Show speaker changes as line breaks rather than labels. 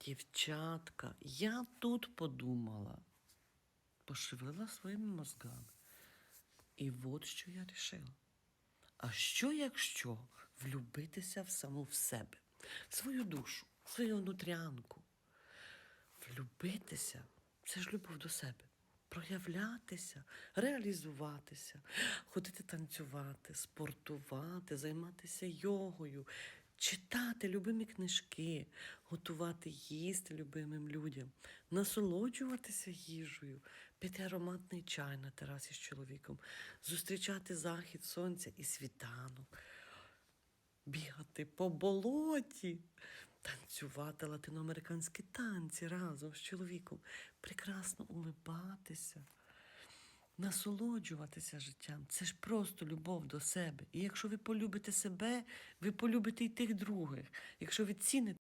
Дівчатка, я тут подумала, пошевелила своїми мозгами. І от що я рішила. А що, якщо влюбитися в саму в себе, в свою душу, в свою внутрянку? Влюбитися це ж любов до себе. Проявлятися, реалізуватися, ходити танцювати, спортувати, займатися йогою, читати любимі книжки, готувати їсти любимим людям, насолоджуватися їжею, пити ароматний чай на терасі з чоловіком, зустрічати захід сонця і світанок бігати по болоті, танцювати латиноамериканські танці разом з чоловіком, прекрасно улибатися, насолоджуватися життям. Це ж просто любов до себе. І якщо ви полюбите себе, ви полюбите і тих других. Якщо ви ціните.